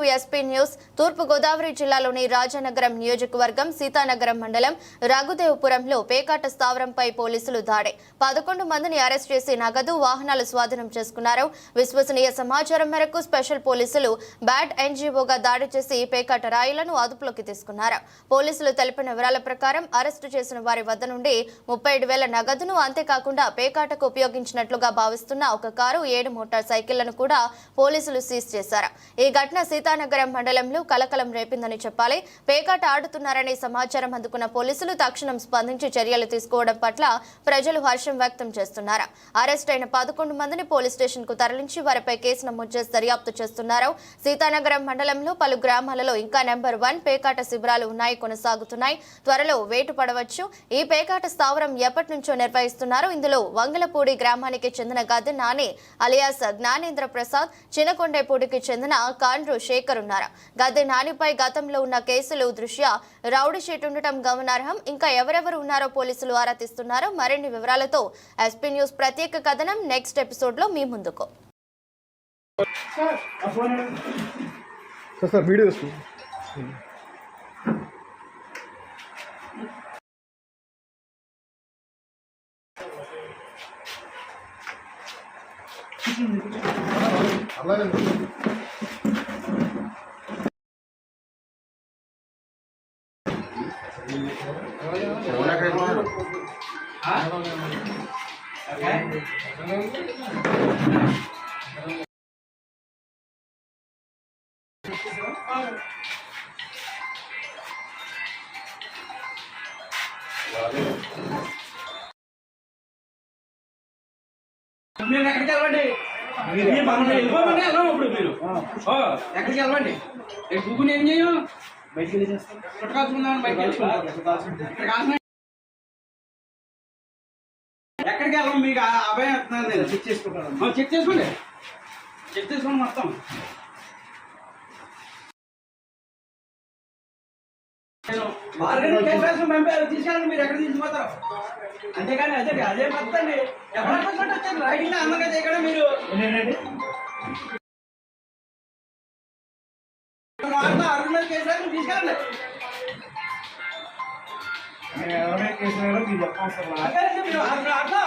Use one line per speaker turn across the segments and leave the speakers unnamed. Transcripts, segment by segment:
To SP news తూర్పు గోదావరి జిల్లాలోని రాజానగరం నియోజకవర్గం సీతానగరం మండలం రఘుదేవపురంలో పేకాట స్థావరంపై పోలీసులు దాడి. పదకొండు మందిని అరెస్ట్ చేసి నగదు వాహనాలు స్వాధీనం చేసుకున్నారు. విశ్వసనీయ సమాచారం మేరకు స్పెషల్ పోలీసులు బ్యాట్ ఎన్జీఓగా దాడి చేసి పేకాట రాయులను అదుపులోకి తీసుకున్నారు. పోలీసులు తెలిపిన వివరాల ప్రకారం అరెస్టు చేసిన వారి వద్ద నుండి ముప్పై ఏడు వేల నగదును అంతేకాకుండా పేకాటకు ఉపయోగించినట్లుగా భావిస్తున్న ఒక కారు ఏడు మోటార్ సైకిళ్ళను కూడా పోలీసులు సీజ్ చేశారు. ఈ ఘటన నగరం మండలంలో కలకలం రేపిందని చెప్పాలి. పేకాట ఆడుతున్నారనే సమాచారం అందుకున్న పోలీసులు తక్షణం స్పందించి చర్యలు తీసుకోవడం పట్ల ప్రజలు హర్షం వ్యక్తం చేస్తున్నారు. అరెస్ట్ అయిన పదకొండు మందిని పోలీస్ స్టేషన్కు తరలించి వారిపై కేసు నమోదు చేసి దర్యాప్తు చేస్తున్నారు. సీతానగరం మండలంలో పలు గ్రామాలలో ఇంకా నెంబర్ వన్ పేకాట శిబిరాలు ఉన్నాయి కొనసాగుతున్నాయి. త్వరలో వేటు పడవచ్చు. ఈ పేకాట స్థావరం ఎప్పటి నుంచో నిర్వహిస్తున్నారు. ఇందులో వంగలపూడి గ్రామానికి చెందిన గద్దె నాని అలియాస్ జ్ఞానేంద్ర ప్రసాద్ చిన్నకొండేపూడికి చెందిన కాండ్రు శేఖర్ ఉన్నారు గద్దె నానిపై గతంలో ఉన్న కేసులు దృష్ట్యా రౌడీ షీట్ ఉండటం గమనార్హం. ఇంకా ఎవరెవరు ఉన్నారో పోలీసులు ఆరా తీస్తున్నారు మరిన్ని వివరాలతో ఎస్పీ న్యూస్ ప్రత్యేక కథనం నెక్స్ట్ ఎపిసోడ్లో మీ ముందుకు.
సార్ సార్ వీడియో తీసుకో అలాగే.
ఎక్కడికి వెళ్ళండి మమ్మల్ని వెళ్ళిపోమని వెళ్ళాం ఇప్పుడు మీరు. ఎక్కడికి వెళ్ళండి రేపు బుక్కుని ఏం చేయం బయటికి వెళ్ళి. బయటికి ఇక్కడ ఎక్కడికి వెళ్ళాం మీకు అభయం చెక్ చేసుకుంటాను. చెక్ చేసుకోండి. చెక్ చేసుకోండి మొత్తం. తీసుకెళ్ళండి మీరు ఎక్కడ తీసుకుపోతారు? అంతేగాని అదే అదే మొత్తండి ఎవరైనా వచ్చారు రైడింగ్ చేయకుండా మీరు ఆర్గనైజ్ చేశారు తీసుకెళ్ళండి. మీరు అట్లా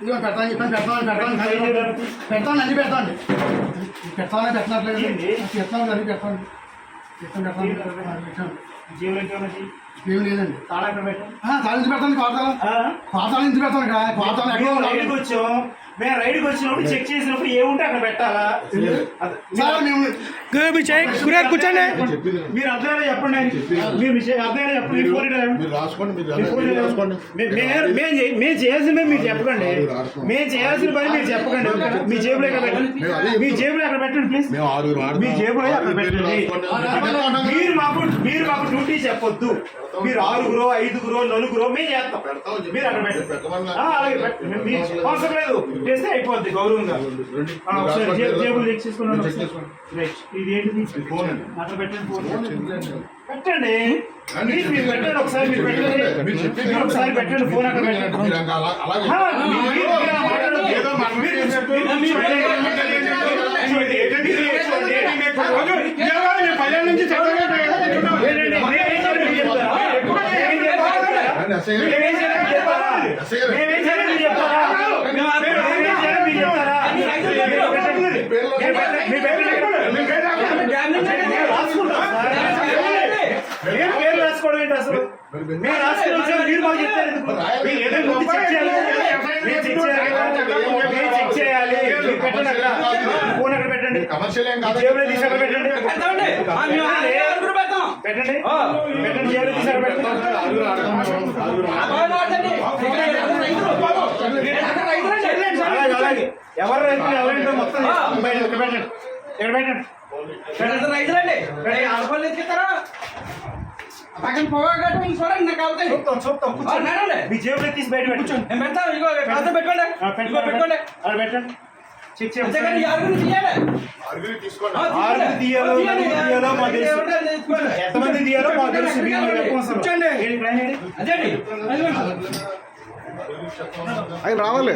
ఇదిగో పెట్టాలి చెప్పాను పెట్టాలి పెట్టాలి పెట్టాలి అన్ని పెట్టండి పెట్టాలని పెట్టినట్లేదు. అన్ని పెట్టండి ఏం లేదండి. సాధించి పెట్టండి కోతాలు కోతాలు నుంచి పెట్టండి ఇక్కడ? కోతాలు ఎక్కడ
రైడ్కి వచ్చాం. మేము రైడ్కి వచ్చినప్పుడు చెక్ చేసినప్పుడు ఏముంటే అక్కడ పెట్టాలా? కూర్చోండి. మీరు అర్థమైనా చెప్పండి. మీరు విషయం అర్థమైనా చెప్పండి.
రాసుకోండి
మేము చేయాల్సిన పని మీరు చెప్పకండి. మేము చేయాల్సిన పని మీరు చెప్పకండి. ఓకేనా? మీ జేబులో ఎక్కడ పెట్టండి? మీ జేబులో ఎక్కడ పెట్టండి ప్లీజ్. మీ జేబులో అక్కడ పెట్టండి?
రాసుకోండి.
మీరు మాకు మీరు మాకు డ్యూటీ చెప్పొద్దు మీరు ఆరుగురో ఐదుగురో నలుగురో మేము చేస్తాం. మీరు అక్కడ పెట్టండి అవసరం లేదు చేస్తే అయిపోద్ది గౌరవంగా. ఇది ఏంటిది పెట్టండి ఫోన్? పెట్టండి
రండి.
ప్లీజ్ మీరు పెట్టండి ఒకసారి మీరు పెట్టండి
మీరు చెప్పింది
మీరు ఒకసారి పెట్టండి ఫోన్ అక్కడ పెట్టండి పేరు రాసుకోవడం ఏంటి అసలు మేము మీరు మాకు చెప్తారు చెక్ చేయాలి పెట్టండి అక్కడ ఫోన్ అక్కడ పెట్టండి
కమర్షియల్ ఏం కాదు
పెట్టండి పెట్టండి. పెట్టండి. జేబులో తీసి అక్కడ పెట్టండి. ఎవరు రైతులు ఎవరైనా మొత్తం బయట ఇక్కడ పెట్టండి ఇక్కడ పెట్టండి.
ఇక్కడ రైతులండి ఆల్కోహాల్ ఎత్తుకెత్తారా పక్కన పొగ కట్టుకుని చూడండి నాకు అవుతాయి
కూర్చోండి మీ జేబులో తీసి బయట పెట్టండి.
ఇగో పెట్టుకోండి. పెట్టుకోండి
అక్కడ పెట్టండి. ఎంతమంది తీయాలో మాకు తెలుసు ఆయన
రావాలి.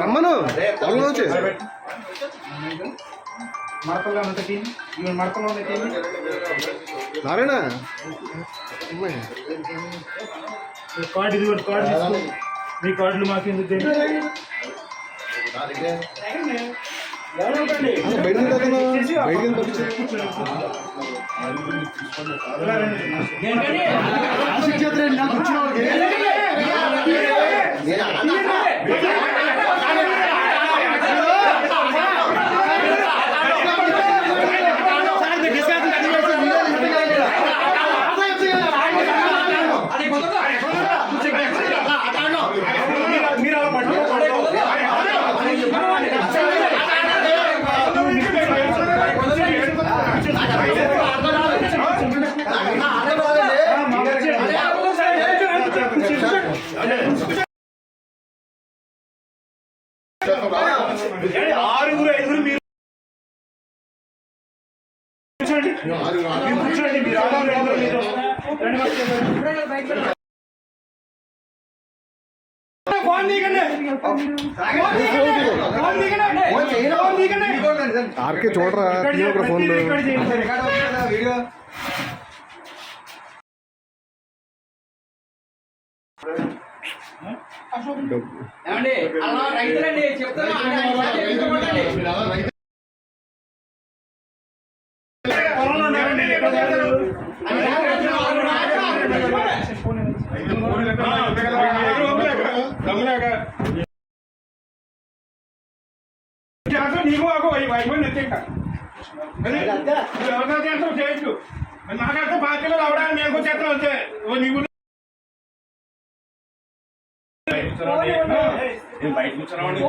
రమ్మను. వచ్చి
మడతల్లో ఉన్న టీం. ఇవి మడతలో ఉన్న టీం.
నారాయణ.
కార్డు ఇది కూడా కార్డు తీసుకో మీ కార్డులు మాకు ఎందుకు తెలియదు? ఎవరు
అసలు బయట బయట
ఇలా రండి.
ఏంటండి?
ఆశిక్ చేతులు ఏంటి? నాకు వచ్చిన వాళ్ళకి.
అది కుదరదు.
మీరు- మీరు అలా పట్టుకోండి. ఆ, మాకు వచ్చేయండి. ఏంటి, ఆరుగురు ఐదుగురు మీరు కూర్చోండి. మీరు కూర్చోండి మీరు. ఫోన్ ఫోన్ ఫోన్ తీయకండి.
ఆర్కే చూడరా?
చేయండి.
ఏమండి? అలా రైతులండి చెప్తాను
నీకు ఆకు అయిపోయి నెత్తింక ఎవరితో చేస్తావు చేయొచ్చు నాకంటే బాధ్యతలు అవడానికి నేను చేస్తాను వచ్చే నీకు బయట కూర్చున్నామండి